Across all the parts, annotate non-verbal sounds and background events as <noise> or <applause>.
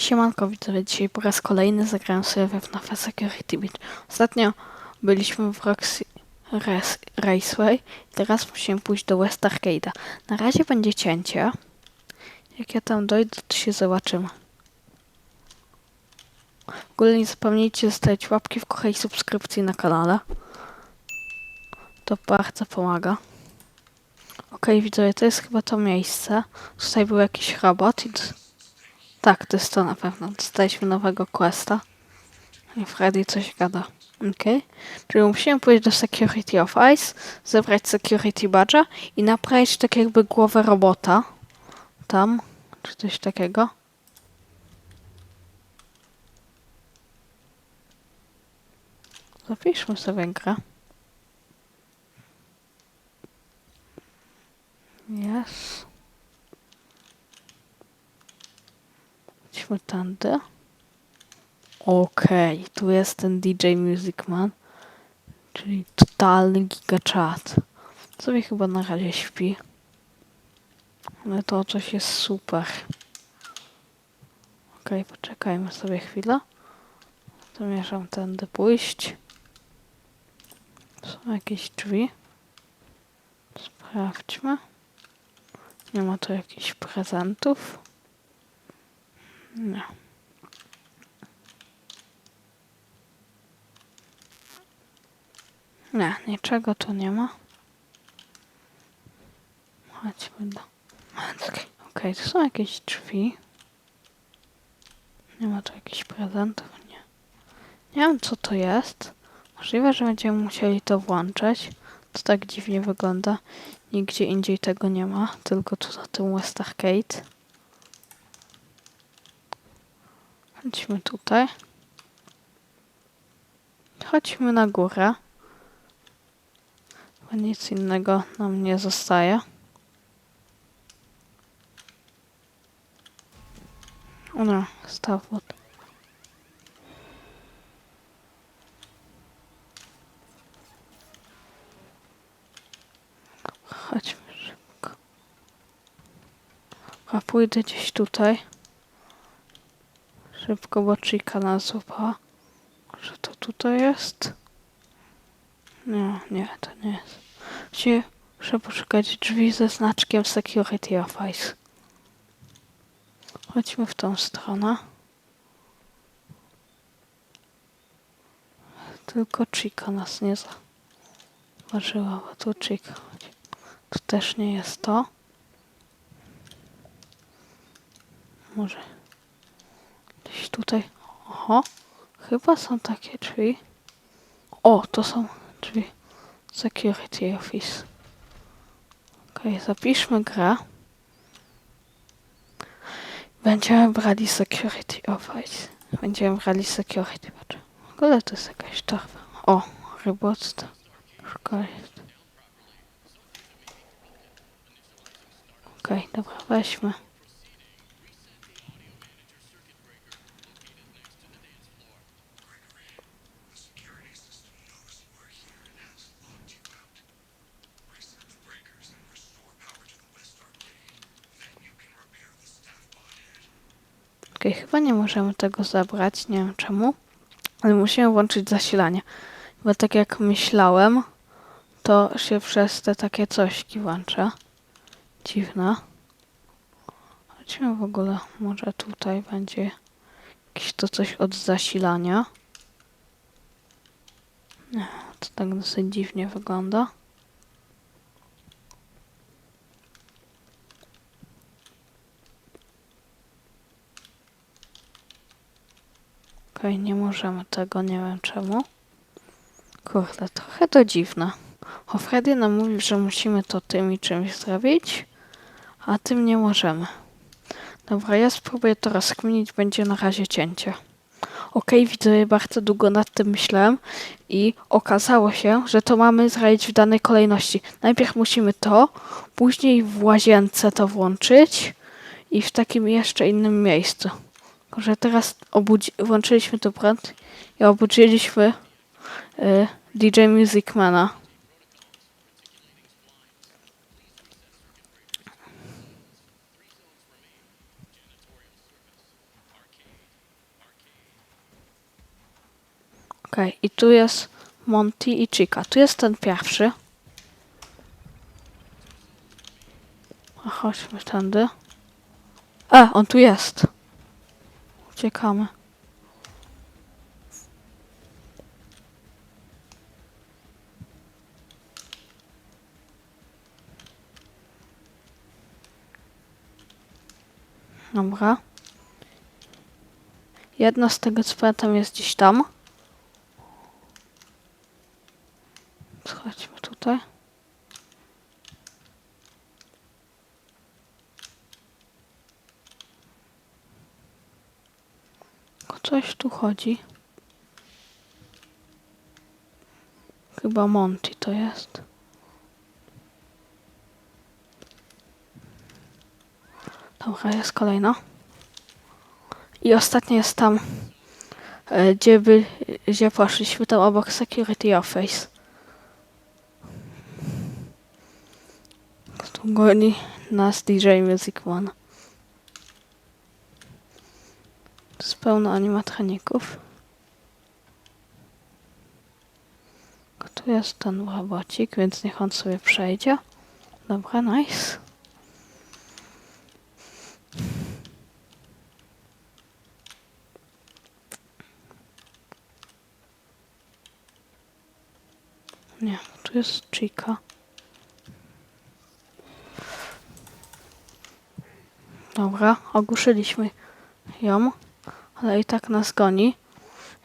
Siemanko widzowie, dzisiaj po raz kolejny zagrałem sobie we FNAF Security Beat. Ostatnio byliśmy w Roxy Res- Raceway, teraz musimy pójść do West Arcade'a. Na razie będzie cięcie. Jak ja tam dojdę, to się zobaczymy. W ogóle nie zapomnijcie zostawić łapki w górę subskrypcji na kanale. To bardzo pomaga. Okej, widzowie, to jest chyba to miejsce. Tutaj był jakiś robot i... Tak, to jest to na pewno. Dostaliśmy nowego questa. I Freddy coś gada. Okej. Czyli musimy pójść do Security of Ice, zebrać Security Badge'a i naprawić tak jakby głowę robota. Tam. Czy coś takiego. Zapiszmy sobie grę. Tędy. Okej, tu jest ten DJ Music Man, czyli totalny gigachat. Sobie chyba na razie śpi. Ale to coś jest super. Okej, poczekajmy sobie chwilę. Zamierzam tędy pójść. Są jakieś drzwi. Sprawdźmy. Nie ma tu jakichś prezentów. Nie. Nie, niczego tu nie ma. Chodźmy do męskiej. Okej, tu są jakieś drzwi. Nie ma tu jakichś prezentów, nie. Nie wiem co to jest. Możliwe, że będziemy musieli to włączyć. To tak dziwnie wygląda. Nigdzie indziej tego nie ma, tylko tu na tym West. Chodźmy tutaj. Chodźmy na górę. Nic innego nam nie zostaje. No. Chodźmy szybko. A pójdę gdzieś tutaj. Szybko, bo Chica nas złapała. Że to tutaj jest? Nie, nie, to nie jest. Muszę, muszę poszukać drzwi ze znaczkiem Security Office. Chodźmy w tą stronę. Tylko Chica nas nie zauważyła, bo tu Chica. Tu też nie jest to. Może gdzieś tutaj. Oho, chyba są takie drzwi. O, to są drzwi Security Office. Okej, zapiszmy grę. Będziemy brali Security Office. Będziemy brali Security Badge. W ogóle to jest jakaś torba. O, robot. Szkoda jest. Okej, dobra, weźmy. Okej, chyba nie możemy tego zabrać, nie wiem czemu. Ale musimy włączyć zasilanie. Bo tak jak myślałem, to się przez te takie cośki włącza. Dziwne. Chodźmy w ogóle, może tutaj będzie jakieś to coś od zasilania. To tak dosyć dziwnie wygląda. Okej, nie możemy tego, nie wiem czemu. Kurde, trochę to dziwne. O, Freddy nam mówił, że musimy to tym i czymś zrobić, a tym nie możemy. Dobra, ja spróbuję to rozkminić, będzie na razie cięcie. Okej, widzę, bardzo długo nad tym myślałem i okazało się, że to mamy zrobić w danej kolejności. Najpierw musimy to, później w łazience to włączyć i w takim jeszcze innym miejscu że teraz obudzi- włączyliśmy tu prąd i obudziliśmy y, DJ Musicmana. Okej, okay, i tu jest Monty i Chica. Tu jest ten pierwszy. A chodźmy tędy. A, on tu jest. Uciekamy. Dobra. Jedna z tego co pamiętam jest gdzieś tam. Chodźmy tutaj. O coś tu chodzi. Chyba Monty to jest. Dobra, jest kolejna. I ostatnia jest tam, e, gdzie, by, gdzie poszliśmy, tam obok Security Office. Tu goni nas DJ Music One. Tu jest pełno animatroników. Tu jest ten robocik, więc niech on sobie przejdzie. Dobra, nice. Nie, tu jest Chica. Dobra, ogłuszyliśmy ją, ale i tak nas goni.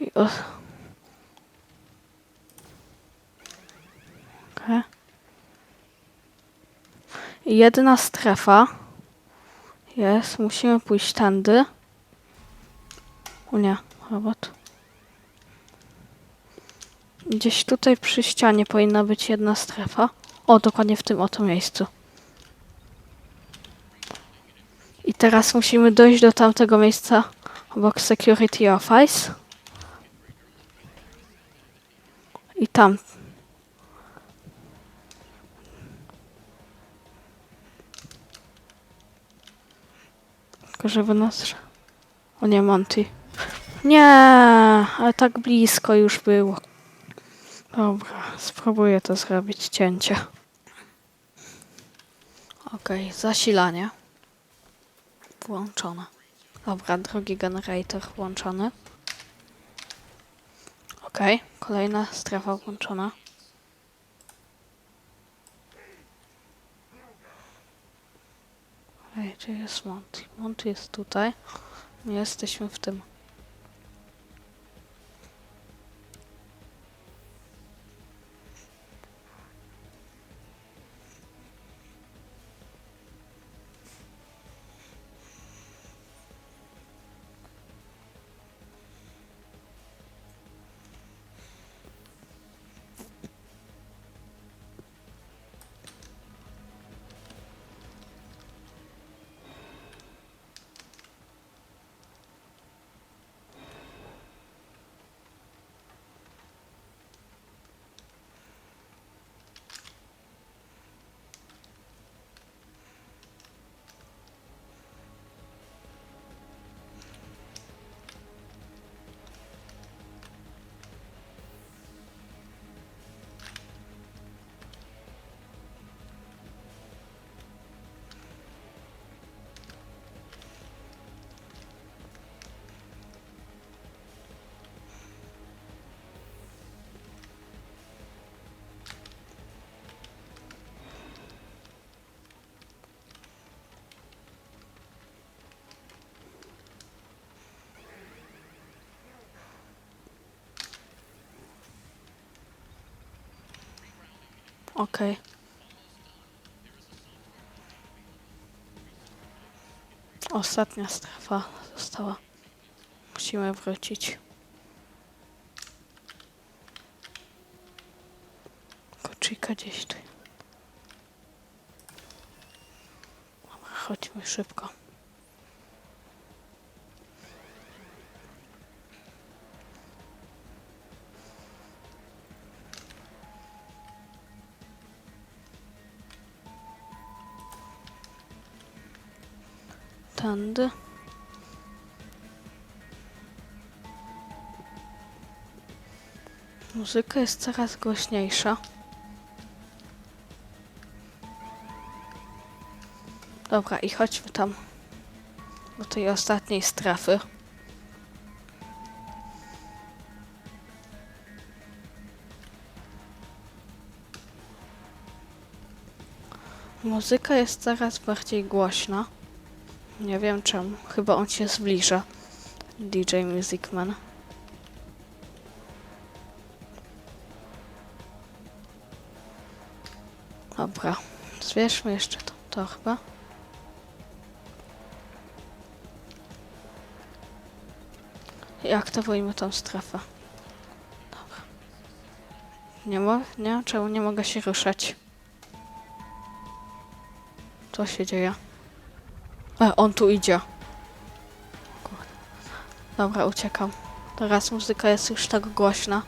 I o... Okej. I Jedna strefa jest, musimy pójść tędy. O nie, robot. Gdzieś tutaj przy ścianie powinna być jedna strefa. O, dokładnie w tym oto miejscu. I teraz musimy dojść do tamtego miejsca obok Security Office. I tam. Tylko żeby nas... O nie, Monty. Nie, ale tak blisko już było. Dobra, spróbuję to zrobić cięcie. Okej, zasilanie. Włączone. Dobra, drugi generator włączony. Okej, kolejna strefa włączona. Ej, gdzie jest Monty? Monty jest tutaj. My jesteśmy w tym. Okej. Ostatnia strefa została. Musimy wrócić. Koczyka gdzieś tu. Chodźmy szybko. Tędy. Muzyka jest coraz głośniejsza. Dobra, i chodźmy tam do tej ostatniej strefy. Muzyka jest coraz bardziej głośna. Nie wiem czemu. Chyba on się zbliża. DJ Music Man. Dobra. Zwierzmy jeszcze tą torbę. I aktywujmy tą strefę. Dobra. Nie mo... Nie? Czemu nie mogę się ruszać? Co się dzieje? E, on tu idzie. Dobra, uciekam. Teraz muzyka jest już tak głośna.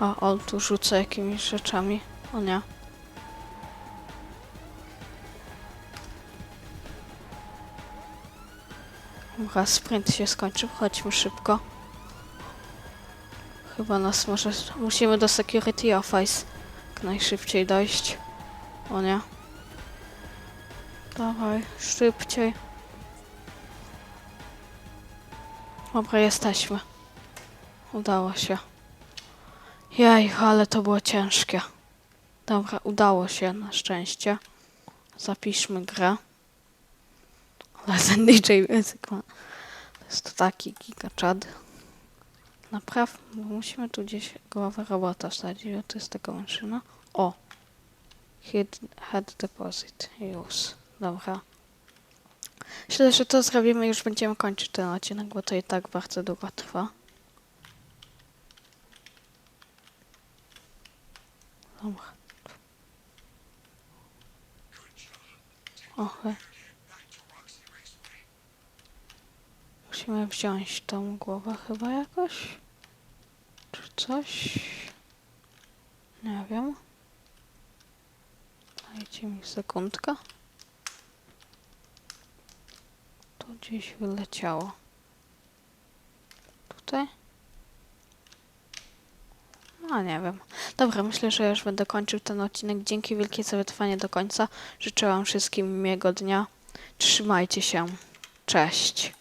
A on tu rzuca jakimiś rzeczami. O nie. Dobra, sprint się skończył. Chodźmy szybko. Chyba nas może... Musimy do security office jak najszybciej dojść. O nie. Dawaj, szybciej. Dobra, jesteśmy. Udało się. Jej, ale to było ciężkie. Dobra, udało się na szczęście. Zapiszmy grę. Ale ten <laughs> DJ Music ma... To jest taki gigaczad. Naprawdę, bo musimy tu gdzieś głowę robota wsadzić, to jest taka maszyna. O! Head, head deposit. Use. Dobra. Myślę, że to zrobimy, już będziemy kończyć ten odcinek, bo to i tak bardzo długo trwa. Dobra. Raceway. musimy wziąć tą głowę chyba jakoś? Czy coś? Nie wiem. Dajcie mi sekundkę. To gdzieś wyleciało. Tutaj? No nie wiem. Dobra, myślę, że już będę kończył ten odcinek. Dzięki wielkie za wytrwanie do końca. Życzę Wam wszystkim miłego dnia. Trzymajcie się. Cześć.